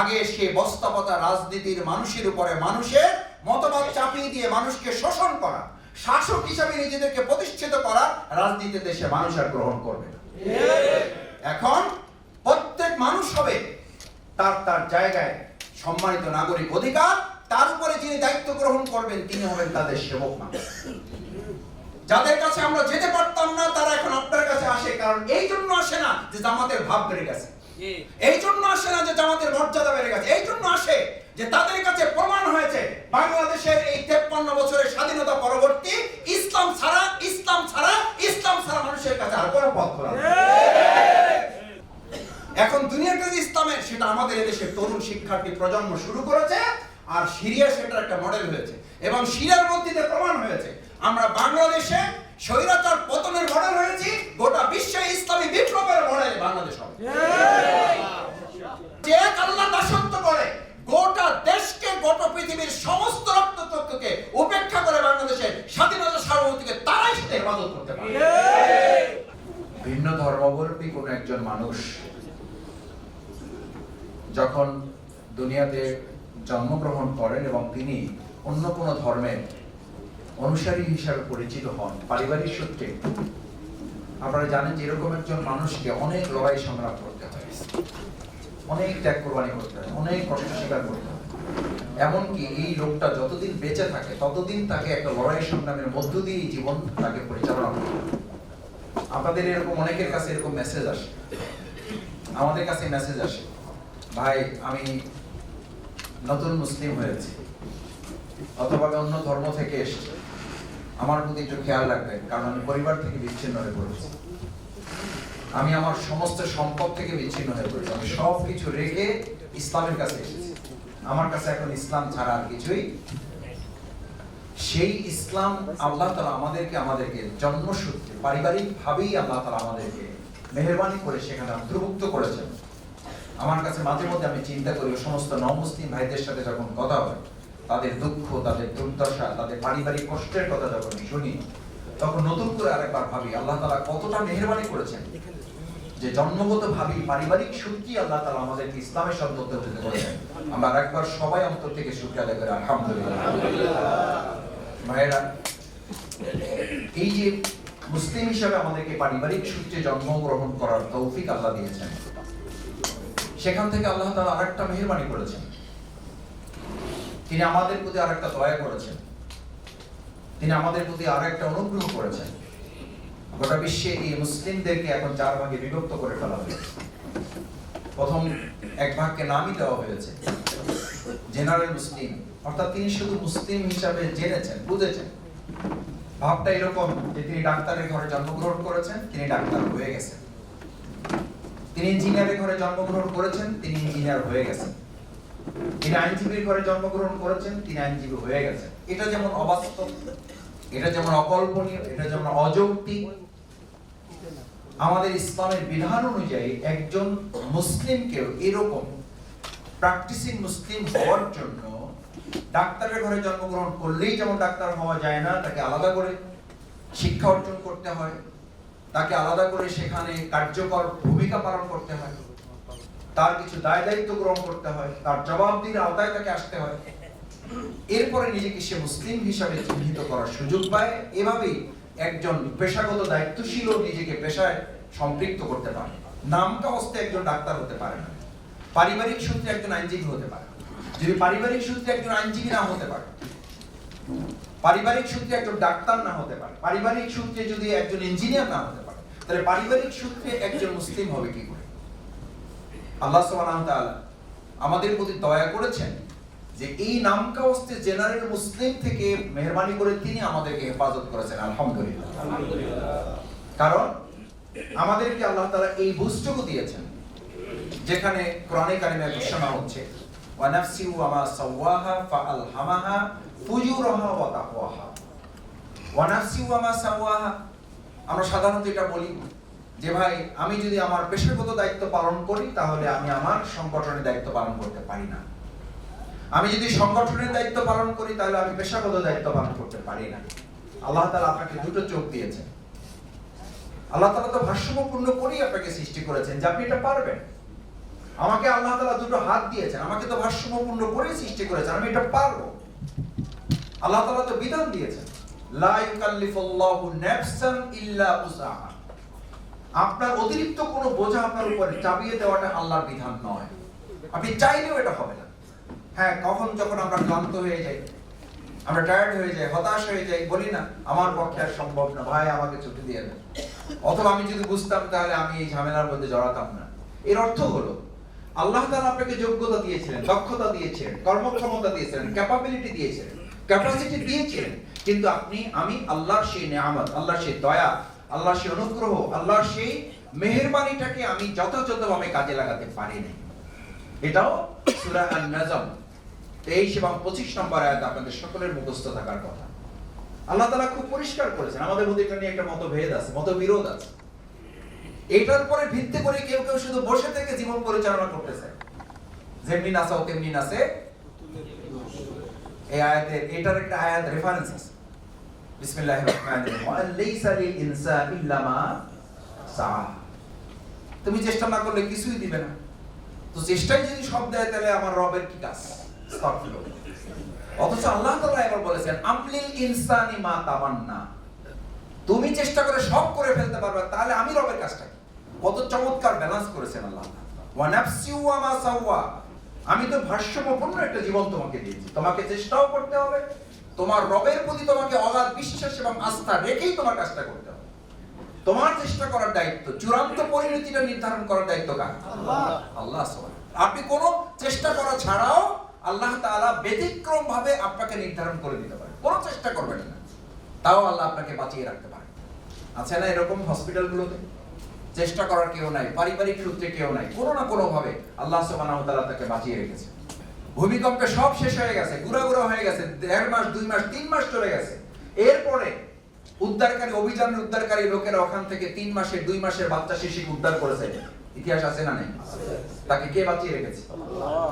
আগে সে বস্তাপতা রাজনীতির মানুষের উপরে মানুষের মতবাদ চাপিয়ে দিয়ে মানুষকে শোষণ করা, শাসক হিসাবে নিজেদেরকে প্রতিষ্ঠিত করা রাজনীতি দেশে মানুষ আর গ্রহণ করবে এখন প্রত্যেক মানুষ হবে তার তার জায়গায় সম্মানিত নাগরিক অধিকার, তার উপরে যিনি দায়িত্ব গ্রহণ করবেন, তিনি হবেন তাদের সেবক মানুষ। যাদের কাছে আমরা যেতে পারতাম না, তারা এখন আপনার কাছে আসে, কারণ এই জন্য আসে না যে জামাতের ভাব বেড়ে গেছে। এই জন্য আসে না যে জামাতের মর্যাদা বেড়ে গেছে। এই জন্য আসে যে তাদের কাছে প্রমাণ হয়েছে বাংলাদেশের এই তেপ্পান্ন বছরের স্বাধীনতা পরবর্তী ইসলাম ছাড়া ইসলাম ছাড়া ইসলাম ছাড়া মানুষের কাছে আর কোনো পথ খোলা এখন দুনিয়ার কাছে ইসলামের সেটা আমাদের এদেশের তরুণ শিক্ষার্থী প্রজন্ম শুরু করেছে আর সিরিয়া সেটার একটা মডেল হয়েছে। এবং সিরিয়ার মধ্যে প্রমাণ হয়েছে। আমরা বাংলাদেশে স্বৈরাচার পতনের মডেল হয়েছি গোটা বিশ্বে ইসলামী বিপ্লবের মডেল বাংলাদেশ হবে যে এক আল্লাহ দাসত্ব করে গোটা দেশকে গোটা পৃথিবীর সমস্ত রক্তচক্ষুকে উপেক্ষা করে বাংলাদেশের স্বাধীনতা সার্বভৌমত্বকে তারাই সেটা হেফাজত করতে পারে। ভিন্ন ধর্মাবলম্বী কোনো একজন মানুষ যখন দুনিয়াতে জন্মগ্রহণ করেন এবং তিনি অন্য কোনো ধর্মের অনুসারী হিসাবে পরিচিত হন, পারিবারিক সূত্রে, আপনারা জানেন যে এরকম একজন মানুষকে অনেক লড়াই সংগ্রাম করতে হয়। অনেক ত্যাগ কোরবানি করতে হয়, অনেক কষ্ট স্বীকার করতে হয়। এমনকি এই লোকটা যতদিন বেঁচে থাকে, ততদিন তাকে একটা লড়াই সংগ্রামের মধ্য দিয়ে জীবন তাকে পরিচালনা করতে আপনাদের এরকম অনেকের কাছে এরকম মেসেজ আসে। আমাদের কাছে মেসেজ আসে, ভাই, আমি নতুন মুসলিম হয়েছি, অথবা অন্য ধর্ম থেকে এসেছি। আমার প্রতি একটু খেয়াল রাখবেন, কারণ আমি পরিবার থেকে বিচ্ছিন্ন হয়ে পড়েছি। আমি আমার সমস্ত সম্পদ থেকে বিচ্ছিন্ন হয়ে পড়েছি। আমি সব কিছু রেখে ইসলামের কাছে এসেছি। আমার কাছে এখন ইসলাম ছাড়া আর কিছুই সেই ইসলাম আল্লাহ তালা আমাদেরকে আমাদেরকে জন্মসূত্রে পারিবারিক ভাবেই আল্লাহ তালা আমাদেরকে মেহরবানি করে সেখানে অন্তর্ভুক্ত করেছেন। আমার কাছে মাঝে মধ্যে আমি চিন্তা করি সমস্ত নমুসলিম ভাইদের সাথে যখন কথা হয়, তাদের দুঃখ, তাদের দুর্দশা, তাদের পারিবারিক কষ্টের কথা যখন শুনি, তখন নতুন করে আরেকবার ভাবি, আল্লাহ তালা কতটা মেহরবানি করেছেন। যে জন্মগত ভাবি পারিবারিক সত্যি আল্লাহ তালা আমাদেরকে ইসলামের সাথে অন্তর্ভুক্ত করেছেন আমরা আরেকবার সবাই অন্তর থেকে শুক্রিয়া আদায় করি, আলহামদুলিল্লাহ। ভাইয়েরা, এই যে মুসলিম হিসাবে আমাদেরকে পারিবারিক সূত্রে জন্মগ্রহণ করার তৌফিক আল্লাহ দিয়েছেন, সেখান থেকে আল্লাহ তাআলা আরেকটা মেহেরবানি করেছেন। তিনি আমাদের প্রতি আরেকটা দয়া করেছেন। তিনি আমাদের প্রতি আর একটা অনুগ্রহ করেছেন। গোটা বিশ্বে এই মুসলিমদেরকে এখন চার ভাগে বিভক্ত করে ফেলা হয়েছে। প্রথম এক ভাগকে নামই দেওয়া হয়েছে। জেনারেল মুসলিম, অর্থাৎ তিনি শুধু মুসলিম হিসাবে জেনেছেন, বুঝেছেন। ভাবটা এরকম যে তিনি ডাক্তারের ঘরে জন্মগ্রহণ করেছেন, তিনি ডাক্তার হয়ে গেছেন। তিনি ইঞ্জিনিয়ারের ঘরে জন্মগ্রহণ করেছেন, তিনি ইঞ্জিনিয়ার হয়ে গেছেন। তিনি আইনজীবীর ঘরে জন্মগ্রহণ করেছেন, তিনি আইনজীবী হয়ে গেছেন। এটা যেমন অবাস্তব, এটা যেমন অকল্পনীয়, এটা যেমন অযৌক্তিক আমাদের ইসলামের বিধান অনুযায়ী একজন মুসলিমকেও এরকম প্র্যাকটিসিং মুসলিম হওয়ার জন্য ডাক্তারের ঘরে জন্মগ্রহণ করলেই যেমন ডাক্তার হওয়া যায় না, তাকে আলাদা করে শিক্ষা অর্জন করতে হয়, তাকে আলাদা করে সেখানে কার্যকর ভূমিকা পালন করতে হয়, তার কিছু দায় দায়িত্ব গ্রহণ করতে হয়, তার জবাবদিহির আওতায় তাকে আসতে হয়। এরপরে নিজেকে সে মুসলিম হিসাবে চিহ্নিত করার সুযোগ পায়। এভাবেই একজন পেশাগত দায়িত্বশীল নিজেকে পেশায় সম্পৃক্ত করতে পারে। নামটা অবস্থায় একজন ডাক্তার হতে পারে না। পারিবারিক সূত্রে একজন আইনজীবী হতে পারে। যদি পারিবারিক সূত্রে একজন আইনজীবী না হতে পারে, পারিবারিক সূত্রে একজন ডাক্তার না হতে পারে, পারিবারিক সূত্রে যদি একজন ইঞ্জিনিয়ার না হতে পারে, তাহলে পারিবারিক সূত্রে একজন মুসলিম হবে কি করে? আল্লাহ সুবহানাহু ওয়া আমাদের প্রতি দয়া করেছেন যে এই নামকা অস্তে জেনারেল মুসলিম থেকে মেহরবানি করে তিনি আমাদেরকে হেফাজত করেছেন আলহামদুলিল্লাহ। কারণ আমাদেরকে আল্লাহ তাআলা এই বুঝটুকু দিয়েছেন যেখানে কোরআনে কারিমে ঘোষণা হচ্ছে ওয়া নাফসি ওয়া মা সাওয়াহা ফাআলহামাহা ফুজুরাহা ওয়া তাকওয়াহা। ওয়া নাফসি ওয়া মা সাওয়াহা। আমরা সাধারণত এটা বলি যে ভাই আমি যদি আমার পেশাগত দায়িত্ব পালন করি তাহলে আমি আমার সংগঠনের দায়িত্ব পালন করতে পারি না। আমি যদি সংগঠনের দায়িত্ব পালন করি, তাহলে আমি পেশাগত দায়িত্ব পালন করতে পারি না। আল্লাহ তাআলা আপনাকে দুটো চোখ দিয়েছেন। আল্লাহ তাআলা তো ভারসাম্যপূর্ণ করেই আপনাকে সৃষ্টি করেছেন, যে আপনি এটা পারবেন। আমাকে আল্লাহ তাআলা দুটো হাত দিয়েছেন, আমাকে তো ভারসাম্যপূর্ণ করে সৃষ্টি করেছেন, আমি এটা পারব। আল্লাহ তালা তো বিধান দিয়েছেন, লা ইউকাল্লিফুল্লাহু ইল্লা উসআহা। আপনার অতিরিক্ত কোনো বোঝা আপনার উপরে চাপিয়ে দেওয়াটা আল্লাহর বিধান নয়। আপনি চাইলেও এটা হবে না। হ্যাঁ কখন যখন আমরা ক্লান্ত হয়ে যাই, আমরা টায়ার্ড হয়ে যাই, হতাশ হয়ে যাই, বলি না, আমার পক্ষে আর সম্ভব না, ভাই, আমাকে ছুটি দিয়ে দেন অথবা আমি যদি বুঝতাম, তাহলে আমি এই ঝামেলার মধ্যে জড়াতাম না। এর অর্থ হলো, আল্লাহ তাআলা আপনাকে যোগ্যতা দিয়েছিলেন, দক্ষতা দিয়েছিলেন, কর্মক্ষমতা দিয়েছিলেন ক্যাপাবিলিটি দিয়েছিলেন ক্যাপাসিটি দিয়েছিলেন। কিন্তু আপনি, আমি, আল্লাহর সেই নেয়ামত, আল্লাহর সেই দয়া, আল্লাহর সেই অনুগ্রহ, আল্লাহর সেই মেহেরবানিটাকে আমি যথাযথভাবে কাজে লাগাতে পারি নাই। এটাও সূরা আন-নাজম। তেইশ এবং পঁচিশ নম্বর আয়াত আপনাদের সকলের মুখস্থ থাকার কথা। আল্লাহ তাআলা খুব পরিষ্কার করেছেন, আমাদের মধ্যে এটা নিয়ে একটা মতভেদ আছে, মতবিরোধ আছে। এটার পরে ভিত্তি করে কেউ কেউ শুধু বসে থেকে জীবন পরিচালনা করতেছে যেমনি তেমনি এই আয়াতের এটার একটা আয়াত রেফারেন্স আছে। লিল ইল্লা মা সাআ তুমি চেষ্টা না করলে কিছুই দিবে না। তো চেষ্টাই যদি সব দেয়, তাহলে আমার রবের কি কাজ? আস্তাগফিরুল্লাহ। অথচ আল্লাহ তাআলা এবার বলেছেন আমলিল ইনসানি মা তামান্না। তুমি চেষ্টা করে সব করে ফেলতে পারবে তাহলে আমি রবের কাজটা? কত চমৎকার ব্যালেন্স করেছেন আল্লাহ ওয়া নাফসি ওয়া মা সাওয়া। আমি তো ভারসাম্যপূর্ণ একটা জীবন তোমাকে দিয়েছি। তোমাকে চেষ্টাও করতে হবে তোমার রবের প্রতি তোমাকে অগাধ বিশ্বাস এবং আস্থা রেখেই তোমার কাজটা করতে হবে। তোমার চেষ্টা করার দায়িত্ব চূড়ান্ত পরিণতিটা নির্ধারণ করার দায়িত্ব কার? আল্লাহ। আল্লাহ। আপনি কোনো চেষ্টা করা ছাড়াও আল্লাহ তাআলা ব্যতিক্রম ভাবে আপনাকে নির্ধারণ করে দিতে পারে। কোনো চেষ্টা করবেন না। তাও আল্লাহ আপনাকে বাঁচিয়ে রাখতে পারে। আছে না এরকম হসপিটালগুলোতে? চেষ্টা করার কেউ নাই, পারিবারিক সূত্রে কেউ নাই, কোনো না কোনো ভাবে আল্লাহ ওয়া তাআলা তাকে বাঁচিয়ে রেখেছে। ভূমিকম্পে সব শেষ হয়ে গেছে গুড়া গুড়া হয়ে গেছে, দেড় মাস, দুই মাস, তিন মাস চলে গেছে। এরপরে উদ্ধারকারী অভিযান উদ্ধারকারী লোকেরা ওখান থেকে তিন মাসের দুই মাসের বাচ্চা শিশুকে উদ্ধার করেছে। ইতিহাস আছে না নেই? তাকে কে বাঁচিয়ে রেখেছে?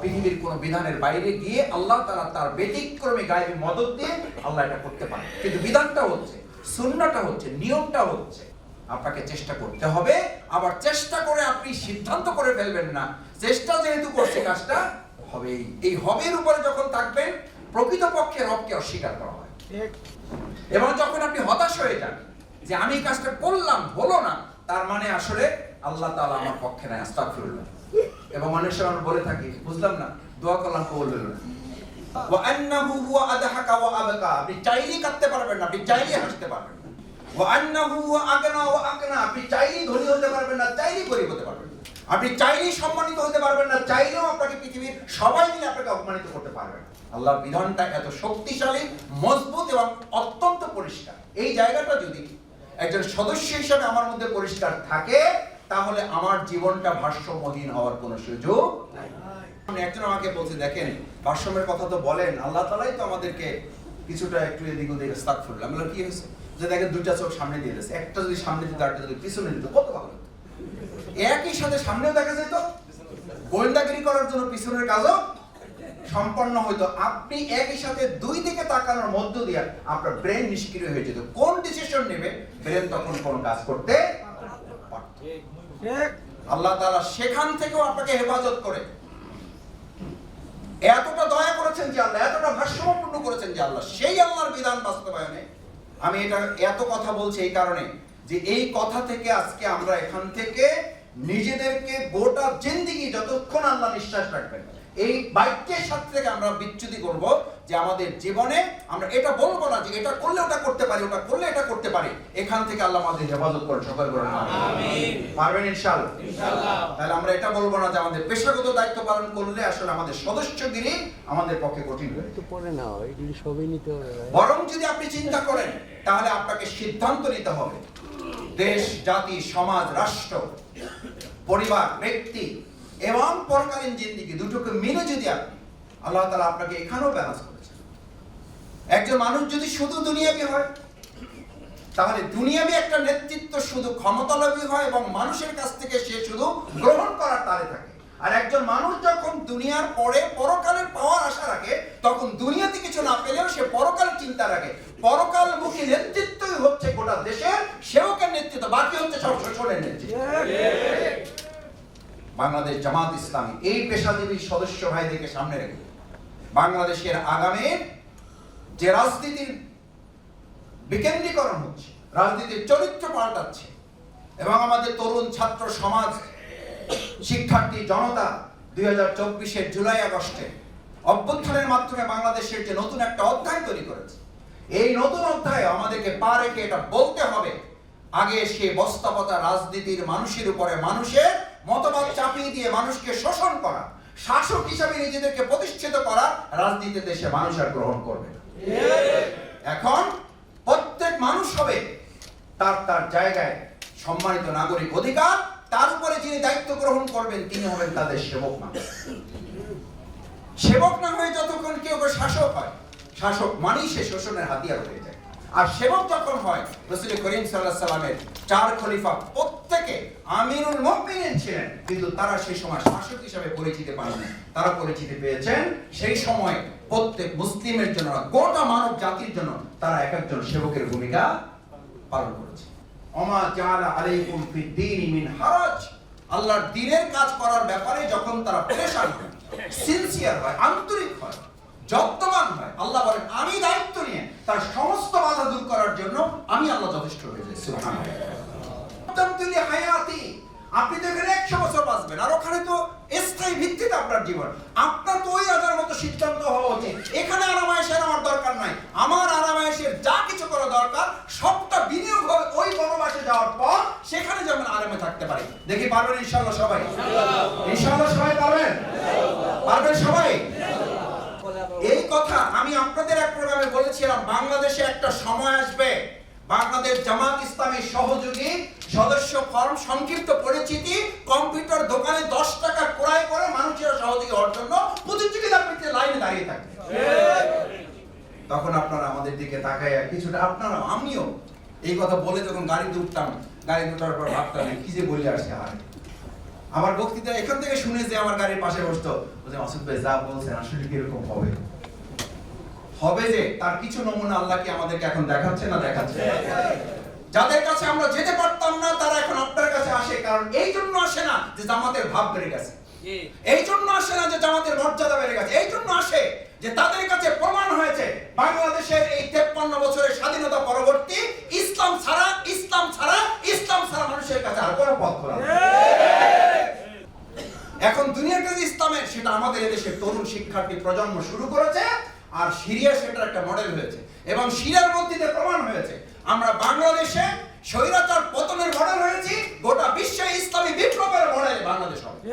পৃথিবীর কোন বিধানের বাইরে গিয়ে আল্লাহ তারা তার ব্যতিক্রমে গায়েবী মদত দিয়ে আল্লাহ এটা করতে পারে কিন্তু বিধানটা হচ্ছে, সুন্নাটা হচ্ছে, নিয়মটা হচ্ছে, আপনাকে চেষ্টা করতে হবে। আবার চেষ্টা করে আপনি সিদ্ধান্ত করে ফেলবেন না। চেষ্টা যেহেতু করছে, কাজটা হবেই। এই হবের উপরে যখন থাকবেন, প্রকৃতপক্ষে রবকে অস্বীকার করা হয়। এবং যখন আপনি হতাশ হয়ে যান যে আমি কাজটা করলাম, হলো না, তার মানে আসলে আল্লাহ তাআলা আমার পক্ষে নাই, আস্তাগফিরুল্লাহ। এবং অনেক সময় বলে থাকি, বুঝলাম না, দোয়া করলাম, কবুল হলো না। আপনি চাইলেই কাঁদতে পারবেন না, আপনি চাইলেই হাসতে পারবেন আপনি চাইলেই ধনী হতে পারবেন না, চাইলেই গরিব হতে পারবেন আপনি চাইলেই সম্মানিত হতে পারবেন না, চাইলেও আপনাকে পৃথিবীর সবাই মিলে আপনাকে অপমানিত করতে পারবে না। আল্লাহর বিধানটা এত শক্তিশালী, মজবুত এবং অত্যন্ত পরিষ্কার। এই জায়গাটা যদি একজন সদস্য হিসেবে আমার মধ্যে পরিষ্কার থাকে তাহলে আমার জীবনটা ভারসাম্যহীন হওয়ার কোনো সুযোগ নাই। একজন আমাকে বলছে দেখেন ভারসাম্যের কথা তো বলেন আল্লাহ তালাই তো আমাদেরকে কিছুটা একটু এদিক ওদিক ফুললাম বললাম কি হয়েছে? যে দেখেন দুইটা চোখ সামনে দিয়ে দিয়েছে। একটা যদি সামনে দিত আরেকটা যদি পিছনে দিত কত ভালো হতো। একই সাথে সামনেও দেখা যেত গোয়েন্দাগিরি করার জন্য পিছনের কাজও সম্পন্ন হইতো। আপনি একই সাথে দুই দিকে তাকানোর মধ্য দিয়ে আপনার ব্রেন নিষ্ক্রিয় হয়ে যেত। কোন ডিসিশন নেবে ব্রেন তখন কোন কাজ করতে আল্লাহ তারা সেখান থেকেও আপনাকে হেফাজত করে। এতটা দয়া করেছেন যে আল্লাহ, এতটা ভাষ্যপূর্ণ করেছেন যে আল্লাহ, সেই আল্লাহর বিধান বাস্তবায়নে আমি এটা এত কথা বলছি এই কারণে যে এই কথা থেকে আজকে আমরা এখান থেকে নিজেদেরকে গোটা জিন্দিগি যতক্ষণ আল্লাহ নিঃশ্বাস রাখবেন এই বাক্যের সাথে থেকে আমরা বিচ্যুতি করব যে আমাদের জীবনে আমরা এটা বলব না যে এটা করলে ওটা করতে পারি ওটা করলে এটা করতে পারি। এখান থেকে আল্লাহ আমাদের হেফাজত করেন সকল করেন পারবেন ইনশাআল্লাহ? তাহলে আমরা এটা বলব না যে আমাদের পেশাগত দায়িত্ব পালন করলে আসলে আমাদের সদস্য সদস্যগিরি আমাদের পক্ষে কঠিন হয়ে না এগুলি সবই নিতে হবে বরং যদি আপনি চিন্তা করেন তাহলে আপনাকে সিদ্ধান্ত নিতে হবে। দেশ জাতি সমাজ রাষ্ট্র পরিবার ব্যক্তি এবং পরকালীন জিন্দিগি দুটোকে মিলে যদি আপনি, আল্লাহ তালা আপনাকে এখানেও ব্যালেন্স করেছেন। একজন মানুষ যদি শুধু দুনিয়াবি হয়, তাহলে দুনিয়াবি একটা নেতৃত্ব শুধু ক্ষমতালোভী হয় এবং মানুষের কাছ থেকে সে শুধু গ্রহণ করার তালে থাকে। আর একজন মানুষ যখন দুনিয়ার পরে পরকালের পাওয়ার আশা রাখে, তখন দুনিয়াতে কিছু না পেলেও সে পরকাল চিন্তা রাখে। পরকালমুখী নেতৃত্বই হচ্ছে গোটা দেশের সেবকের নেতৃত্ব, বাকি হচ্ছে সব শোষণের নেতৃত্ব। বাংলাদেশ জামাত ইসলামী, এই পেশাজীবী সদস্য ভাইদেরকে সামনে রেখে বাংলাদেশের আগামী যে রাজনীতির বিকেন্দ্রীকরণ হচ্ছে, রাজনীতির চরিত্র পাল্টাচ্ছে, এবং আমাদের তরুণ ছাত্র সমাজ, শিক্ষার্থী জনতা দুই হাজার চব্বিশের জুলাই আগস্টে অভ্যুত্থানের মাধ্যমে বাংলাদেশের যে নতুন একটা অধ্যায় তৈরি করেছে, এই নতুন অধ্যায়ে আমাদেরকে পা রেখে এটা বলতে হবে, আগে সে বস্তাপতা রাজনীতির মানুষের উপরে মানুষের মতবাদ চাপিয়ে দিয়ে মানুষকে শোষণ করা, শাসক হিসাবে নিজেদেরকে প্রতিষ্ঠিত করা রাজনীতি দেশে মানুষ আর গ্রহণ করবে। এখন প্রত্যেক মানুষ হবে তার তার জায়গায় সম্মানিত নাগরিক অধিকার, তার উপরে যিনি দায়িত্ব গ্রহণ করবেন, তিনি হবেন তাদের সেবক না সেবক না হয়ে যতক্ষণ কেউ শাসক হয়, শাসক মানেই সে শোষণের হাতিয়ার হয়ে যায় আর সেবক যখন হয় রসুল করিম সাল্লাহ সাল্লামের চার খলিফা প্রত্যেকে আমিরুল মুমিনিন ছিলেন। কিন্তু তারা সেই সময় শাসক হিসাবে পরিচিতি পাননি। তারা পরিচিতি পেয়েছেন সেই সময় প্রত্যেক মুসলিমের জন্য গোটা মানব জাতির জন্য তারা এক একজন সেবকের ভূমিকা পালন করেছে। অমা জাআলা আলাইকুম ফিদ্দীনি মিন হারাজ। আল্লাহর দ্বীনের কাজ করার ব্যাপারে যখন তারা পেরেশান হয় সিনসিয়ার হয়, আন্তরিক হয় যত্নবান হয়। আল্লাহ বলেন আমি দায়িত্ব নিয়ে তার সমস্ত বাধা দূর করার জন্য আমি আল্লাহ যথেষ্ট হয়ে যাই হায়াতি। আপনি তো এখানে একশো বছর বাঁচবেন। আর ওখানে তো স্থায়ী ভিত্তিতে আপনার জীবন। আপনার তো ওই আজার মতো সিদ্ধান্ত হওয়া উচিত। এখানে আরামায়েশের আমার দরকার নাই। আমার আরামায়েশের যা কিছু করা দরকার সবটা বিনিয়োগ হবে ওই বনবাসে যাওয়ার পর সেখানে যেমন আরামে থাকতে পারি। দেখি পারবেন ইনশাল্লাহ সবাই? ইনশাল্লাহ সবাই পারবেন? পারবেন সবাই? এই কথা আমি আপনাদের এক প্রোগ্রামে বলেছিলাম, বাংলাদেশে একটা সময় আসবে, বাংলাদেশ জামাত ইসলামী সহযোগী সদস্য ফর্ম, সংক্ষিপ্ত পরিচিতি, কম্পিউটার দোকানে দশ টাকা ক্রয় করে মানুষের সহযোগী হওয়ার জন্য প্রতিযোগিতার ভিত্তিতে লাইনে দাঁড়িয়ে থাকবে তখন আপনারা আমাদের দিকে তাকায় কিছুটা আপনারা আমিও এই কথা বলে যখন গাড়িতে উঠতাম গাড়িতে উঠার পর ভাবতাম কি যে বলে আসে আরে আমার বক্তৃতা এখান থেকে শুনে যে আমার গাড়ির পাশে বসতো, বলছে, মাসুদ ভাই, যা বলছেন, আসলে কীরকম হবে? হবে যে তার কিছু নমুনা আল্লাহ কি আমাদেরকে এখন দেখাচ্ছে না দেখাচ্ছে? যাদের কাছে আমরা যেতে পারতাম না তারা এখন আপনার কাছে আসে কারণ এই জন্য আসে না যে জামাতের ভাব বেড়ে গেছে। এই জন্য আসে না যে জামাতের মর্যাদা বেড়ে গেছে। এই জন্য আসে যে তাদের কাছে প্রমাণ হয়েছে বাংলাদেশের এই তেপ্পান্ন বছরের স্বাধীনতা পরবর্তী ইসলাম ছাড়া ইসলাম ছাড়া ইসলাম ছাড়া মানুষের কাছে আর কোনো পথ খোলা এখন দুনিয়ার কাছে ইসলামের সেটা আমাদের এদেশের তরুণ শিক্ষার্থী প্রজন্ম শুরু করেছে আর সিরিয়া সেটার একটা মডেল হয়েছে। এবং সিরিয়ার মধ্যে প্রমাণ হয়েছে। আমরা বাংলাদেশে স্বৈরাচার পতনের মডেল হয়েছি গোটা বিশ্বে ইসলামী বিপ্লবের মডেল বাংলাদেশ হবে।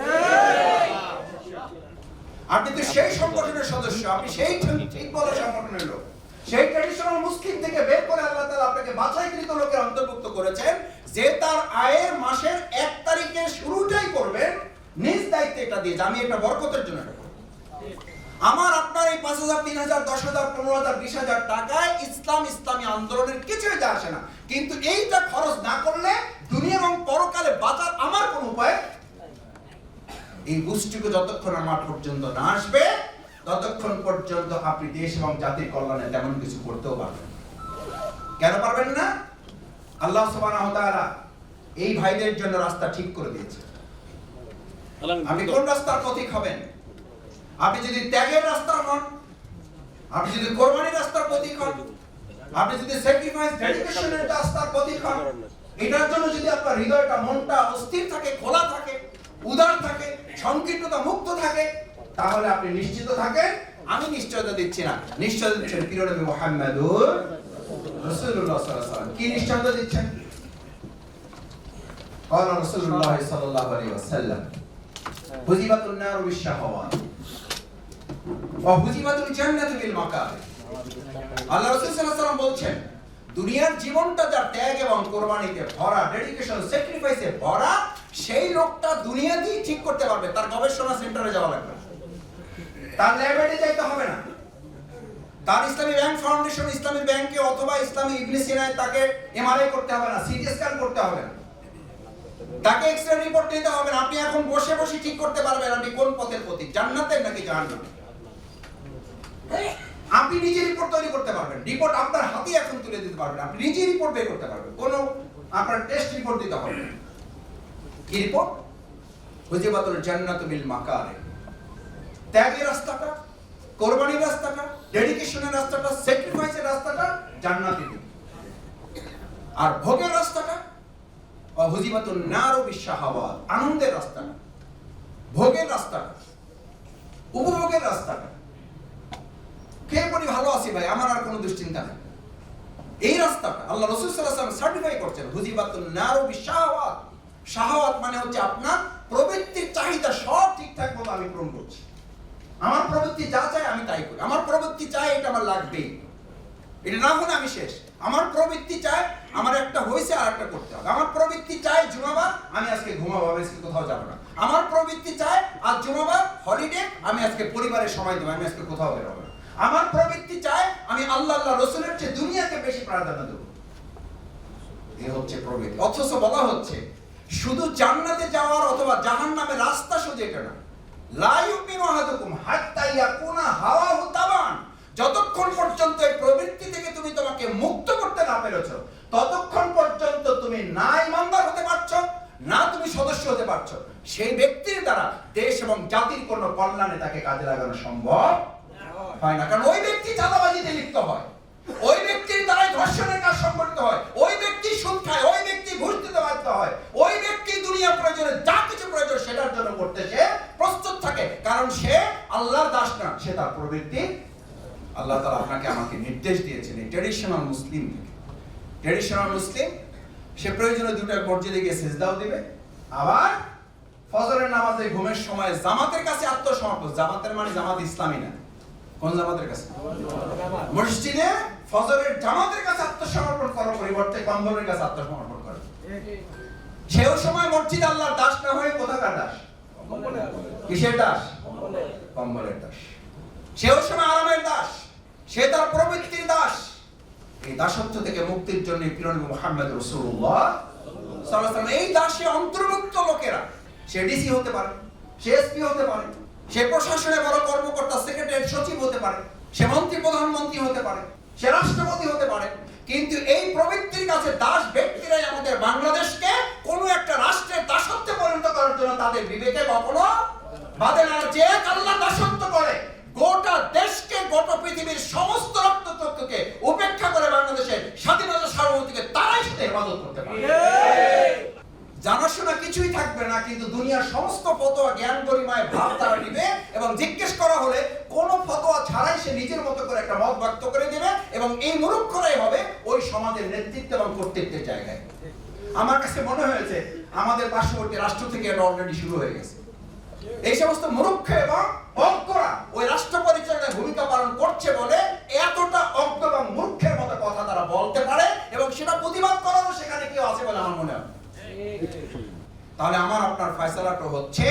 আপনি তো সেই সংগঠনের সদস্য আপনি সেই ঠিক- বলে সংগঠনের লোক। সেই ট্র্যাডিশনাল মুসলিম থেকে বের করে আল্লাহ তাআলা আপনাকে বাছাইকৃত লোকের অন্তর্ভুক্ত করেছেন যে তার আয়ের মাসের এক তারিখে শুরুটাই করবেন নিজ দায়িত্বে এটা দিয়ে। আমি এটা বরকতের জন্য। আমার আপনার এই পাঁচ হাজার তিন হাজার দশ হাজার পনেরো হাজার বিশ হাজার টাকায় ইসলাম ইসলামী আন্দোলনের কিছুই যা আসে না। কিন্তু এইটা খরচ না করলে দুনিয়া এবং পরকালে বাঁচার আমার কোনো উপায় এই গোষ্ঠীকে যতক্ষণ আমার পর্যন্ত না আসবে ততক্ষণ পর্যন্ত আপনি দেশ এবং জাতির কল্যাণে তেমন কিছু করতেও পারবেন কেন পারবেন না? আল্লাহ সুবহানাহু ওয়া তাআলা এই ভাইদের জন্য রাস্তা ঠিক করে দিয়েছে। আপনি কোন রাস্তার পথিক হবেন আপনি যদি ত্যাগের রাস্তার হন আপনি যদি কোরবানির রাস্তার পথিক হন আপনি যদি স্যাক্রিফাইস ডেডিকেশনের রাস্তার পথিক হন এটার জন্য যদি আপনার হৃদয়টা মনটা অস্থির থাকে খোলা থাকে উদার থাকে সংকীর্ণতা মুক্ত থাকে তাহলে আপনি নিশ্চিত থাকেন আমি নিশ্চয়তা দিচ্ছি না নিশ্চয়তা দিচ্ছেন প্রিয় নবী মুহাম্মদুর রাসূলুল্লাহ সাল্লাল্লাহু আলাইহি ওয়াসাল্লাম কি নিশ্চয়তা দিচ্ছেন قال رسول الله صلى الله عليه وسلم হুজিবাত النار بالشهوات বলছেন, দুনিয়ার জীবনটা যার ত্যাগ এবং কোরবানিতে ভরা ডেডিকেশন স্যাক্রিফাইসে ভরা, সেই লোকটা ঠিক করতে পারবে। তার গবেষণা সেন্টারে যাওয়া লাগবে। তার যাইতে হবে না। তার ইসলামী ব্যাংক ফাউন্ডেশন ইসলামী ব্যাংকে অথবা ইসলামী ইবনে তাকে এমআরআই করতে হবে না, সিটি স্ক্যান করতে হবে না। তাকে এক্সরে রিপোর্ট নিতে হবে না। আপনি এখন বসে বসে ঠিক করতে পারবেন আপনি কোন পথের প্রতি, জান্নাতের নাকি জাহান্নামের? আপনি নিজে রিপোর্ট তৈরি করতে পারবেন। রিপোর্ট আপনার হাতে এখন তুলে দিতে পারবেন। আপনি নিজে রিপোর্ট বের করতে পারবেন। কোনো আপনার টেস্ট রিপোর্ট দিতে হবে কি রিপোর্ট হুজিবাতুল জান্নাতু বিল মাকারে ত্যাগের রাস্তাটা, কোরবানির রাস্তাটা ডেডিকেশনের রাস্তাটা স্যাক্রিফাইসের রাস্তাটা জান্নাতি আর ভোগের রাস্তাটা হুজিবাতুন নার বিশাহাওয়াত, আনন্দের রাস্তাটা। ভোগের রাস্তাটা, উপভোগের রাস্তাটা। খেয়ে ভালো আছি ভাই, আমার আর কোনো দুশ্চিন্তা নেই। এই রাস্তাটা আল্লাহ রসুল সার্টিফাই করছেন, হুজিবাতুন নার বিশাহাওয়াত শাহাওয়াত মানে হচ্ছে আপনার প্রবৃত্তির চাহিদা সব ঠিকঠাক মতো আমি পূরণ করছি। আমার প্রবৃত্তি যা চাই আমি তাই করি। আমার প্রবৃত্তি চাই এটা আমার লাগবেই। এটা না হলে আমি শেষ। আমার প্রবৃত্তি চাই আমার একটা হয়েছে আর একটা করতে হবে। আমার প্রবৃত্তি চাই জুমাবার, আমি আজকে ঘুমাবো, আমি আজকে কোথাও যাব না। আমার প্রবৃত্তি চাই আর জুমাবার হলিডে আমি আজকে পরিবারের সময় দেবো, আমি আজকে কোথাও বেরোবো আমার প্রবৃত্তি চাই আমি আল্লাহ আল্লাহ রসুলের চেয়ে দুনিয়াকে বেশি প্রাধান্য দেবো। এ হচ্ছে প্রবৃত্তি। অথচ বলা হচ্ছে, শুধু জান্নাতে যাওয়ার অথবা জাহান্নামের রাস্তা শুধু এটা না। যতক্ষণ পর্যন্ত এই প্রবৃত্তি থেকে তুমি তোমাকে মুক্ত করতে না পেরেছ, ততক্ষণ পর্যন্ত তুমি না ইমানদার হতে পারছ, না তুমি সদস্য হতে পারছ। সেই ব্যক্তির দ্বারা দেশ এবং জাতির কোনো কল্যাণে তাকে কাজে লাগানো সম্ভব হয় না। কারণ ওই ব্যক্তি চাঁদাবাজিতে লিপ্ত হয়। ওই ব্যক্তির দ্বারাই ধর্ষণের কাজ সংগঠিত হয়। ওই ব্যক্তি সুদ খায়, ওই ব্যক্তি ঘুষ দিতে বাধ্য হয়। ওই ব্যক্তি দুনিয়া প্রয়োজনে যা কিছু প্রয়োজন সেটার জন্য করতে সে প্রস্তুত থাকে। কারণ সে আল্লাহর দাস না, সে তার প্রবৃত্তি। আল্লাহ তাআলা আপনাকে আমাকে নির্দেশ দিয়েছেন এই ট্রেডিশনাল মুসলিম ট্রেডিশনাল মুসলিম, সে প্রয়োজনে দুটো মসজিদে গিয়ে সেজদাও দিবে। আবার ফজরের নামাজে ঘুমের সময় জামাতের কাছে আত্মসমর্পণ। জামাতের মানে জামাত ইসলামী না। কোন জামাতের কাছে? মসজিদে ফজরের জামাতের কাছে আত্মসমর্পণ করার পরিবর্তে কম্বলের কাছে আত্মসমর্পণ করে। সেও সময় মসজিদ আল্লাহর দাস না হয়ে কোথাকার দাস? কিসের দাস? কম্বলের দাস। সেও সময় আরামের দাস, সে তার প্রবৃত্তির দাস। এই দাসত্ব থেকে মুক্তির জন্য পিরন মোহাম্মদ রসুল্লাহ এই দাসে অন্তর্ভুক্ত লোকেরা, সে ডিসি হতে পারে, সে এসপি হতে পারে সে প্রশাসনে বড় কর্মকর্তা সেক্রেটারি সচিব হতে পারে, সে মন্ত্রী, প্রধানমন্ত্রী হতে পারে, সে রাষ্ট্রপতি হতে পারে। কিন্তু এই প্রবৃত্তির কাছে দাস ব্যক্তিরাই আমাদের বাংলাদেশকে কোনো একটা রাষ্ট্রের দাসত্বে পরিণত করার জন্য তাদের বিবেকে কখনো বাদে না। যে এক আল্লাহ দাসত্ব করে, গোটা দেশকে, গোটা পৃথিবীর সমস্ত রক্তচক্ষুকে উপেক্ষা করে বাংলাদেশের স্বাধীনতা সার্বভৌমত্বকে তারাই সাথে হেফাজত করতে পারে। কিছুই থাকবে না, কিন্তু দুনিয়ার সমস্ত ফতোয়া জ্ঞান, গরিমায় ভাব তারা নিবে এবং জিজ্ঞেস করা হলে কোন ফতোয়া ছাড়াই সে নিজের মতো করে একটা মত ব্যক্ত করে দেবে এবং এই মুরুক্ষরাই হবে ওই সমাজের নেতৃত্ব এবং কর্তৃত্বের জায়গায়। আমার কাছে মনে হয়েছে, আমাদের পার্শ্ববর্তী রাষ্ট্র থেকে এটা অলরেডি শুরু হয়ে গেছে। এই সমস্ত মুরুক্ষ এবং অজ্ঞরা ওই রাষ্ট্র পরিচালনায় ভূমিকা পালন করছে বলে এতটা অজ্ঞ এবং মূর্খের মতো কথা তারা বলতে পারে এবং সেটা প্রতিবাদ করারও সেখানে কেউ আছে বলে আমার মনে হয়। তাহলে আমার আপনার ফয়সালাটা হচ্ছে,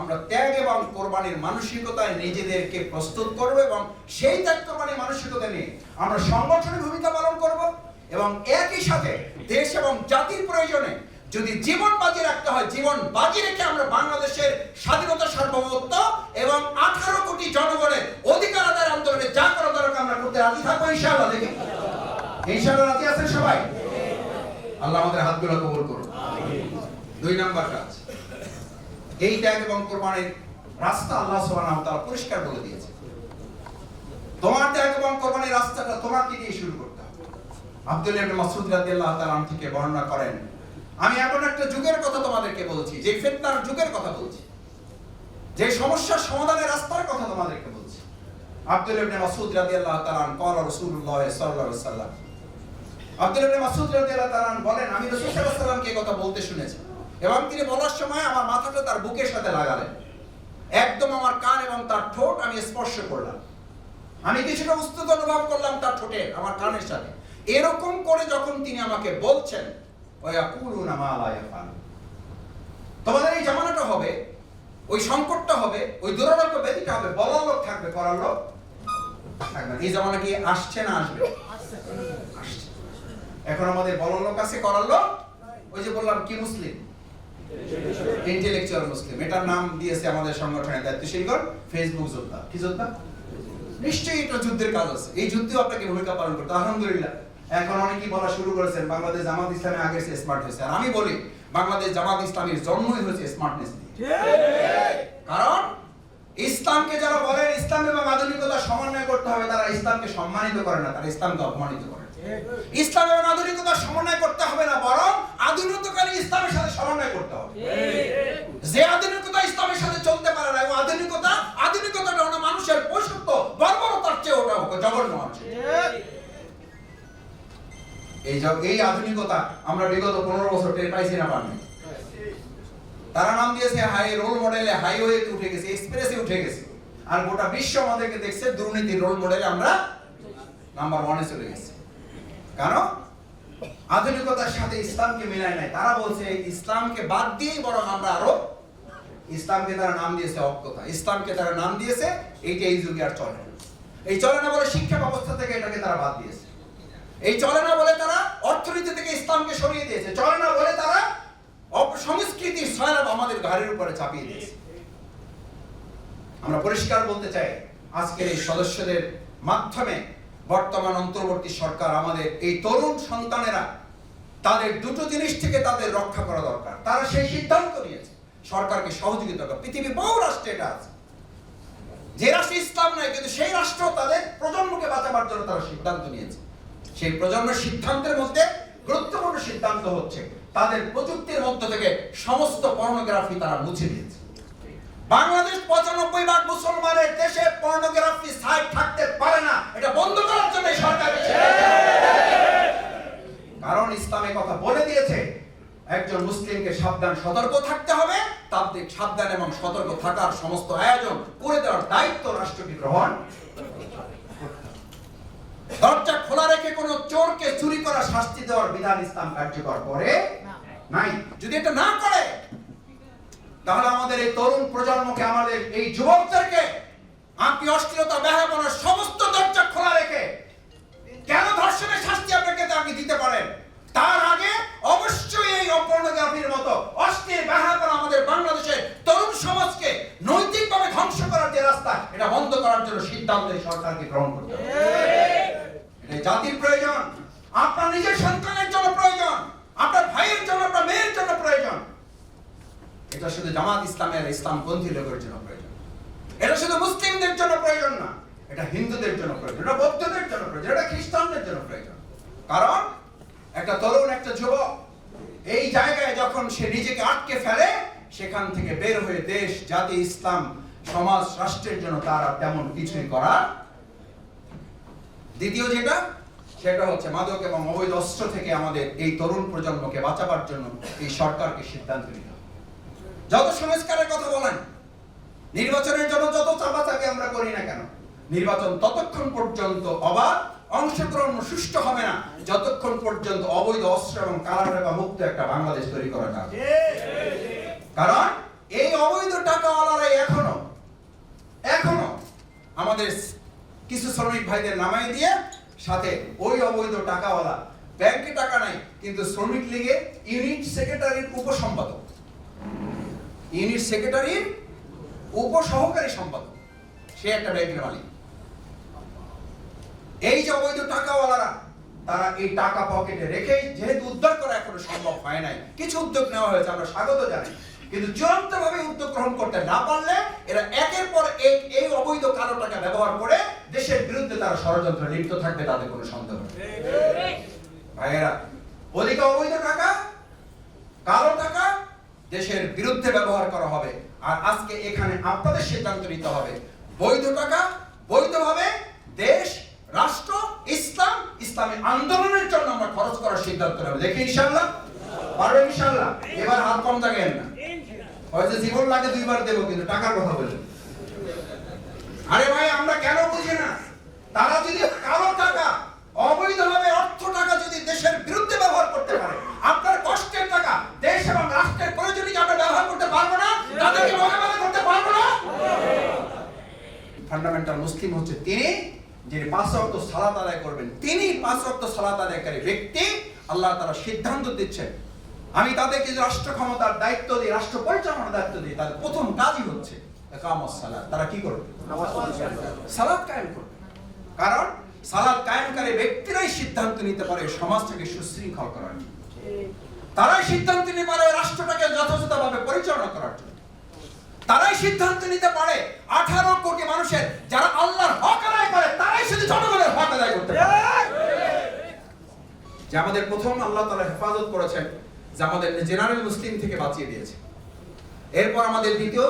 আমরা ত্যাগ এবং কোরবানির মানসিকতায় নিজেদেরকে প্রস্তুত করব এবং সেই ত্যাগ কোরবানির মানসিকতা নিয়ে আমরা সংগঠনের ভূমিকা পালন করব এবং একই সাথে দেশ এবং জাতির প্রয়োজনে যদি জীবন বাজি রাখতে হয়, জীবন বাজি রেখে আমরা বাংলাদেশের স্বাধীনতা, সার্বভৌমত্ব এবং আঠারো কোটি জনগণের অধিকার আদায়ের আন্দোলনে যা করা দরকার আমরা করতে রাজি থাকব ইনশাআল্লাহ দেখি। ইনশাআল্লাহ রাজি আছেন সবাই? আল্লাহ আমাদের হাতগুলো কবুল করুন দুই নাম্বার কাজ এই ত্যাগ এবং কোরবানির রাস্তা আল্লাহ সুবহানাহু ওয়া তাআলা পরিষ্কার বলে দিয়েছে তোমার ত্যাগ এবং কোরবানির রাস্তাটা তোমাকে দিয়ে শুরু করতে হবে আব্দুল ইবনে মাসউদ রাদিয়াল্লাহু তাআলা আনহু থেকে বর্ণনা করেন আমি এমন একটা যুগের কথা তোমাদেরকে বলছি যে ফিতনার যুগের কথা বলছি যে সমস্যার সমাধানের রাস্তার কথা তোমাদেরকে বলছি আব্দুল ইবনে মাসউদ রাদিয়াল্লাহু তাআলা আন قال রাসূলুল্লাহ সাল্লাল্লাহু আলাইহি ওয়াসাল্লাম আব্দুল ইবনে মাসউদ রাদিয়াল্লাহু তাআলা আন বলেন আমি রাসূল সাল্লাল্লাহু আলাইহি ওয়াসাল্লামকে এই কথা বলতে শুনেছি এবং তিনি বলার সময় আমার মাথাটা তার বুকের সাথে লাগালেন। একদম আমার কান এবং তার ঠোঁট আমি স্পর্শ করলাম। আমি কিছুটা উস্তুত অনুভব করলাম তার ঠোঁটে আমার কানের সাথে। এরকম করে যখন তিনি আমাকে বলছেন তোমাদের এই জামানাটা হবে, ওই সংকটটা হবে, ওই দুরারোগ্য ব্যাধিটা হবে, বলার লোক থাকবে, করার লোক থাকবে এই জামানা কি আসছে না আসবে? আসছে। এখন আমাদের বলার লোক আছে, করার লোক? ওই যে বললাম, কি মুসলিম? ইন্টেলেকচুয়াল মুসলিম এটার নাম দিয়েছে আমাদের সংগঠনের দায়িত্বশীলগণ ফেসবুক যোদ্ধা কি যোদ্ধা নিশ্চয়ই এটা যুদ্ধের কাজ আছে। এই যুদ্ধেও আপনাকে ভূমিকা পালন করতে আলহামদুলিল্লাহ। এখন অনেকেই বলা শুরু করেছেন বাংলাদেশ জামাত ইসলামে আগে স্মার্ট হয়েছে। আর আমি বলি বাংলাদেশ জামাত ইসলামের জন্মই হয়েছে স্মার্টনেস দিয়ে। কারণ ইসলামকে যারা বলেন ইসলাম এবং আধুনিকতা সমন্বয় করতে হবে তারা ইসলামকে সম্মানিত করে না তারা ইসলামকে অপমানিত করে। ইসলাম এবং আধুনিকতা সমন্বয় করতে হবে না, বরং আধুনিকতাকে ইসলামের সাথে সমন্বয় করতে হবে। যে আধুনিকতা ইসলামের সাথে চলতে পারে না এবং আধুনিকতা, আধুনিকতাটা হলো মানুষের পশুত্ব বর্বরতার চেয়ে ওটা জঘন্য আছে এই এই আধুনিকতা আমরা বিগত পনেরো বছর টের পাইছি না পারনি তারা নাম দিয়েছে, হাই রোল মডেলে হাইওয়েতে উঠে গেছে, এক্সপ্রেসে উঠে গেছে। আর গোটা বিশ্ব আমাদেরকে দেখছে, দুর্নীতির রোল মডেলে আমরা নাম্বার ওয়ানে চলে গেছি। কেন আধুনিকতার সাথে ইসলামকে মিলায় নাই। তারা বলছে, ইসলামকে বাদ দিয়েই বরং আমরা আরও ইসলামকে তারা নাম দিয়েছে অজ্ঞতা ইসলামকে তারা নাম দিয়েছে, এইটা এই যুগে আর চলে না। এই চলে না বলে শিক্ষা ব্যবস্থা থেকে এটাকে তারা বাদ দিয়েছে। এই চলে না বলে তারা অর্থনীতি থেকে ইসলামকে সরিয়ে দিয়েছে। চলে না বলে তারা সংস্কৃতির সয়লাভ আমাদের ঘাড়ের উপরে চাপিয়ে দিয়েছে। আমরা পরিষ্কার বলতে চাই, আজকের এই সদস্যদের মাধ্যমে বর্তমান অন্তর্বর্তী সরকার আমাদের এই তরুণ সন্তানেরা তাদের দুটো জিনিস থেকে তাদের রক্ষা করা দরকার। তারা সেই সিদ্ধান্ত নিয়েছে। সরকারকে সহযোগিতা করা। পৃথিবীর বহু রাষ্ট্রে এটা আছে। যে রাষ্ট্র ইসলাম নয় কিন্তু সেই রাষ্ট্র তাদের প্রজন্মকে বাঁচাবার জন্য তারা সিদ্ধান্ত নিয়েছে। সেই প্রজন্মের সিদ্ধান্তের মধ্যে গুরুত্বপূর্ণ সিদ্ধান্ত হচ্ছে, তাদের প্রযুক্তির মধ্য থেকে সমস্ত পর্নোগ্রাফি তারা মুছে দিয়েছে। বাংলাদেশ পঁচানব্বই ভাগ মুসলমানের দেশে পর্নোগ্রাফি সাইট থাকতে পারে না। এটা বন্ধ করার জন্য সরকার কারণ ইসলামে কথা বলে দিয়েছে একজন মুসলিমকে সাবধান সতর্ক থাকতে হবে। তাদের সাবধান এবং সতর্ক থাকার সমস্ত আয়োজন করে দেওয়ার দায়িত্ব রাষ্ট্রটি গ্রহণ। দরজা খোলা রেখে কোন চোরকে চুরি করা শাস্তি দেওয়ার বিধান ইসলাম কার্যকর করে নাই। যদি এটা না করে তাহলে আমাদের এই তরুণ প্রজন্মকে আমাদের এই যুবকদেরকে আপনি অশ্লীলতা বেহাপনার সমস্ত দরজা খোলা রেখে কেন ধর্ষণের শাস্তি আপনাকে আপনি দিতে পারেন? তার আগে অবশ্যই এই অপর্ণগ্রাফির মতো অস্থির ব্যাহাপন আমাদের বাংলাদেশের তরুণ সমাজকে নৈতিকভাবে ধ্বংস করার যে রাস্তা এটা বন্ধ করার জন্য সিদ্ধান্ত সরকারকে গ্রহণ করতে হবে। এটা জাতির প্রয়োজন। আপনার নিজের সন্তানের জন্য প্রয়োজন আপনার ভাইয়ের জন্য আপনার মেয়ের জন্য প্রয়োজন এটা শুধু জামাত ইসলামের ইসলামপন্থী লোকের জন্য প্রয়োজন। এটা শুধু মুসলিমদের জন্য প্রয়োজন না, এটা হিন্দুদের জন্য প্রয়োজন, এটা বৌদ্ধদের জন্য প্রয়োজন, এটা খ্রিস্টানদের জন্য প্রয়োজন। কারণ একটা তরুণ, একটা যুবক, এই জায়গায় যখন সে নিজেকে আটকে ফেলে, সেখান থেকে বের হয়ে দেশ, জাতি, ইসলাম, সমাজ, রাষ্ট্রের জন্য তার তেমন কিছুই করার দ্বিতীয় যেটা, সেটা হচ্ছে মাদক এবং অবৈধ অস্ত্র থেকে আমাদের এই তরুণ প্রজন্মকে বাঁচাবার জন্য এই সরকারকে সিদ্ধান্ত নিতে যত সংস্কারের কথা বলেন, নির্বাচনের জন্য যত চাপাচাপি আমরা করি না কেন, নির্বাচন ততক্ষণ পর্যন্ত অবাধ, অংশগ্রহণ সুষ্ঠু হবে না, যতক্ষণ পর্যন্ত অবৈধ অস্ত্র এবং কালা টাকা মুক্ত একটা বাংলাদেশ তৈরি করা না। কারণ এই অবৈধ টাকাওয়ালারাই এখনও এখনও আমাদের কিছু শ্রমিক ভাইদের নামাই দিয়ে সাথে ওই অবৈধ টাকাওয়ালা, ব্যাংকে টাকা নাই, কিন্তু শ্রমিক লীগে ইউনিট সেক্রেটারির উপসম্পাদক। ইউনিট সেক্রেটারির উপসহকারী সম্পাদক। সে একটা ব্যাংকের মালিক। এই যে অবৈধ টাকাওয়ালারা তারা এই টাকা পকেটে রেখে যেহেতু উদ্ধার করা এখনও সম্ভব হয় নাই কিছু উদ্যোগ নেওয়া হয়েছে আমরা স্বাগত জানাই। কিন্তু চূড়ান্ত ভাবে উদ্যোগ গ্রহণ করতে না পারলে এরা একের পর এক এই অবৈধ কালো টাকা ব্যবহার করে দেশের বিরুদ্ধে তারা ষড়যন্ত্র লিপ্ত থাকবে তাদের কোনো সন্দেহ ভাইয়েরা অধিক অবৈধ টাকা কালো টাকা দেশের বিরুদ্ধে ব্যবহার করা হবে। আর আজকে এখানে আপনাদের সিদ্ধান্ত নিতে হবে। বৈধ টাকা, বৈধভাবে দেশ, রাষ্ট্র, ইসলাম, ইসলামী আন্দোলনের জন্য আমরা খরচ করার সিদ্ধান্ত নেব। দেখি ইনশাল্লাহ পারবে ইনশাল্লাহ এবার হাত কম থাকেন না। হয়তো জীবন লাগে দুইবার দেবো, কিন্তু টাকার কথা বললেন। আরে ভাই, আমরা কেন বুঝি না? তারা যদি কালো টাকা অবৈধভাবে অর্থ টাকা যদি দেশের বিরুদ্ধে ব্যবহার করতে পারে আপনার কষ্টের টাকা দেশ এবং রাষ্ট্রের প্রয়োজনে কি আমরা ব্যবহার করতে পারব না তাদেরকে মোকাবেলা করতে পারব না। ফান্ডামেন্টাল মুসলিম হচ্ছে তিনি যিনি পাঁচ ওয়াক্ত সালাত আদায় করবেন তিনি পাঁচ ওয়াক্ত সালাত আদায়কারী ব্যক্তি আল্লাহ তারা সিদ্ধান্ত দিচ্ছেন। আমি তাদেরকে যে রাষ্ট্র ক্ষমতার দায়িত্ব দিই রাষ্ট্র পরিচালনার দায়িত্ব দিই তাদের প্রথম কাজই হচ্ছে একামত সালাত। তারা কি করবে? সালাদ কায়েম করবে। কারণ সালাদ কায়েমকারী ব্যক্তিরাই সিদ্ধান্ত নিতে পারে, সমাজটাকে সুশৃঙ্খল করার জন্য। তারাই সিদ্ধান্ত নিতে পারে রাষ্ট্রটাকে যথাযথভাবে পরিচালনা করার জন্য। তারাই সিদ্ধান্ত নিতে পারে আঠারো কোটি মানুষের যারা আল্লাহর হক আদায় করে, তারাই শুধু জনগণের হক আদায় করতে যে আমাদের প্রথম আল্লাহ তালা হেফাজত করেছেন, যে আমাদের জেনারেল মুসলিম থেকে বাঁচিয়ে দিয়েছে। এরপর আমাদের দ্বিতীয়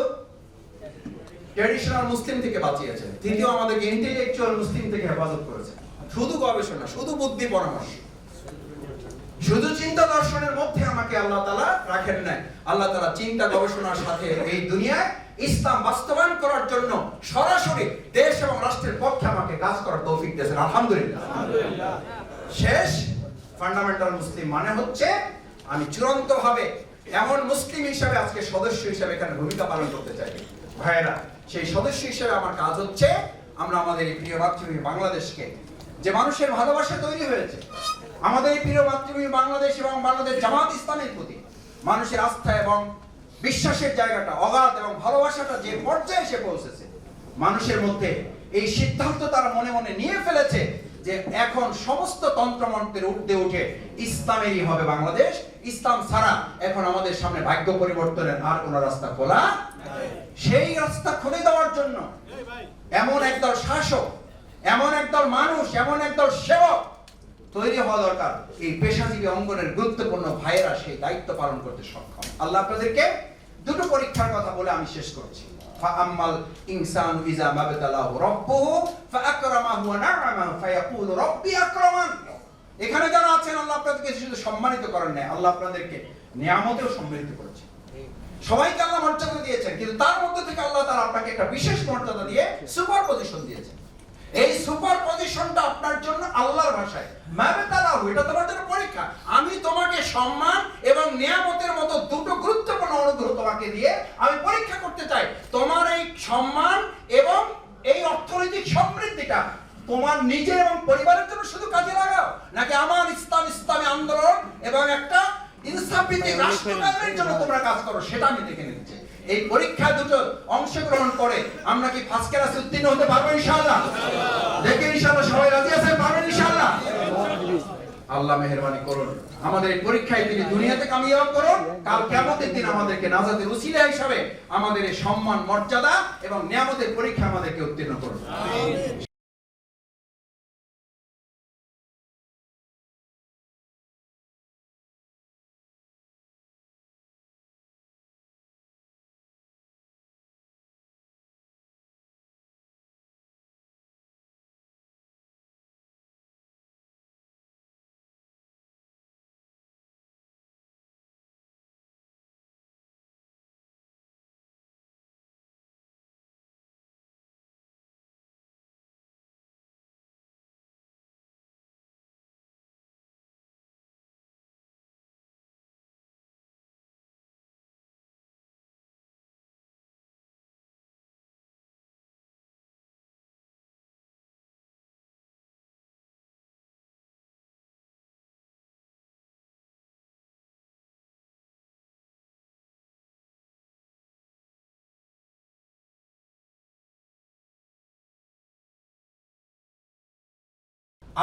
ট্রেডিশনাল মুসলিম থেকে বাঁচিয়েছে তৃতীয় আমাদেরকে ইন্টেলেকচুয়াল মুসলিম থেকে হেফাজত করেছে শুধু গবেষণা শুধু বুদ্ধি পরামর্শ। শুধু চিন্তা দর্শনের মধ্যে আমাকে আল্লাহ তালা রাখেন নাই। আল্লাহ তালা চিন্তা গবেষণার সাথে এই দুনিয়ায় ইসলাম বাস্তবায়ন করার জন্য সরাসরি দেশ এবং রাষ্ট্রের পক্ষে আমাকে কাজ করার তৌফিক দিয়েছেন। আলহামদুলিল্লাহ। শেষ ফান্ডামেন্টাল মুসলিম মানে হচ্ছে আমি চূড়ান্ত ভাবে এমন মুসলিম হিসাবে আজকে সদস্য হিসাবে এখানে ভূমিকা পালন করতে চাই। ভাইয়েরা সেই সদস্য হিসেবে আমার কাজ হচ্ছে আমরা আমাদের এই প্রিয় মাতৃভূমি বাংলাদেশকে, যে মানুষের ভালোবাসা তৈরি হয়েছে, আমাদের এই প্রিয় মাতৃভূমি বাংলাদেশ এবং বাংলাদেশ জামাত ইসলামের প্রতি মানুষের আস্থা এবং বিশ্বাসের জায়গাটা, অগাধ এবং ভালোবাসাটা যে পর্যায়ে এসে পৌঁছেছে, মানুষের মধ্যে এই সিদ্ধান্ত তারা মনে মনে নিয়ে ফেলেছে যে এখন সমস্ত তন্ত্রমন্ত্রের উঠতে উঠে ইসলামেরই হবে বাংলাদেশ। ইসলাম ছাড়া এখন আমাদের সামনে ভাগ্য পরিবর্তনের আর কোনো রাস্তা খোলা সেই রাস্তা খুলে দেওয়ার জন্য এমন একদল শাসক, এমন একদল মানুষ, এমন একদল সেবক তৈরি হওয়া দরকার। এই পেশাজীবী অঙ্গনের গুরুত্বপূর্ণ ভাইয়েরা সেই দায়িত্ব পালন করতে সক্ষম। আল্লাহ আপনাদেরকে দুটো পরীক্ষার কথা বলে আমি শেষ করছি। ফাআম্মাল ইনসানু ইযা মাবতালাহু রাব্বুহু ফাআকরামাহু ওয়া না'আমাহু ফায়াকুলু রাব্বি আকরামান এখানে যারা আছেন, আল্লাহ আপনাদেরকে শুধু সম্মানিত করেন না আল্লাহ আপনাদেরকে নিয়ামতেও সম্মানিত করেছেন। সবাইকে আল্লাহ মর্যাদা দিয়েছেন, কিন্তু তার মধ্যে থেকে আল্লাহ তাআলা আপনাকে একটা বিশেষ মর্যাদা দিয়ে সুপার পজিশন দিয়েছেন। এই সুপার পজিশনটা আপনার জন্য আল্লাহর ভাষায়। মাবেতালাহু এটা তোমার জন্য পরীক্ষা। আমি তোমাকে সম্মান এবং নিয়ামতের মতো দুটো গুরুত্বপূর্ণ অনুগ্রহ তোমাকে দিয়ে আমি পরীক্ষা করতে চাই তোমার এই সম্মান এবং এই অর্থনৈতিক সমৃদ্ধিটা তোমার নিজের এবং পরিবারের জন্য শুধু কাজে লাগাও নাকি আমার ইসলাম ইসলামী আন্দোলন এবং একটা ইনসাফভিত্তিক রাষ্ট্রকায়ের জন্য তোমরা কাজ করো সেটা আমি দেখে নিচ্ছি। এই পরীক্ষা দুটো অংশগ্রহণ করে আমরা কি ফার্স্ট ক্লাসে উত্তীর্ণ হতে পারব ইনশাআল্লাহ? দেখে ইনশাআল্লাহ সবাই রাজি পারবেন ইনশাআল্লাহ? আল্লাহ মেহেরবানি করুন। আমাদের এই পরীক্ষায় তিনি দুনিয়াতে কামিয়াব করুন। কাল কিয়ামতের দিন আমাদেরকে নাজাতের উসিলা হিসাবে আমাদের এই সম্মান মর্যাদা এবং নিয়ামতের পরীক্ষা আমাদেরকে উত্তীর্ণ করুন।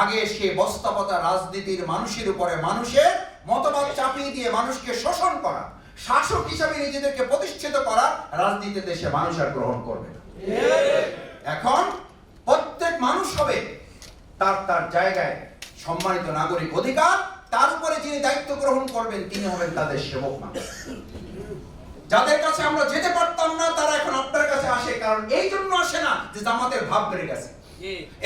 আগে সে বস্তাপতা রাজনীতির মানুষের উপরে মানুষের মতবাদ চাপিয়ে দিয়ে মানুষকে শোষণ করা, শাসক হিসাবে নিজেদেরকে প্রতিষ্ঠিত করা রাজনীতি দেশে মানুষ আর গ্রহণ করবে এখন প্রত্যেক মানুষ হবে তার তার জায়গায় সম্মানিত নাগরিক অধিকার, তার উপরে যিনি দায়িত্ব গ্রহণ করবেন, তিনি হবেন তাদের সেবক মানুষ। যাদের কাছে আমরা যেতে পারতাম না, তারা এখন আপনার কাছে আসে, কারণ এই জন্য আসে না যে জামাতের ভাব বেড়ে গেছে।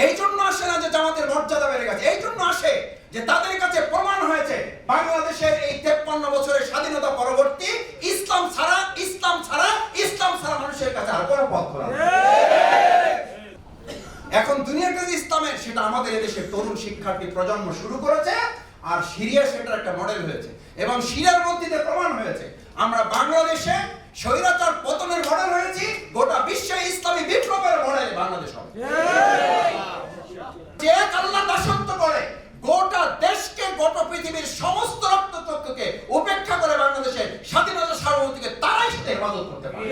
এই জন্য আসে না যে জামাতের মর্যাদা বেড়ে গেছে। এই জন্য আসে যে তাদের কাছে প্রমাণ হয়েছে বাংলাদেশের এই তেপ্পান্ন বছরের স্বাধীনতা পরবর্তী ইসলাম ছাড়া ইসলাম ছাড়া ইসলাম ছাড়া মানুষের কাছে আর কোনো পথ খোলা এখন দুনিয়ার কাছে ইসলামের সেটা আমাদের এদেশের তরুণ শিক্ষার্থী প্রজন্ম শুরু করেছে আর সিরিয়া সেটার একটা মডেল হয়েছে। এবং সিরিয়ার মধ্যে প্রমাণ হয়েছে, আমরা বাংলাদেশে স্বৈরাচার পতনের মডেল হয়েছি গোটা বিশ্বে ইসলামী বিপ্লবের মডেল বাংলাদেশ যে আল্লাহ দাসত্ব করে গোটা দেশকে গোটা পৃথিবীর সমস্ত তত্ত্বকে উপেক্ষা করে বাংলাদেশের স্বাধীনতা সার্বভৌমত্বকে তারাই সাথে হেফাজত করতে পারে।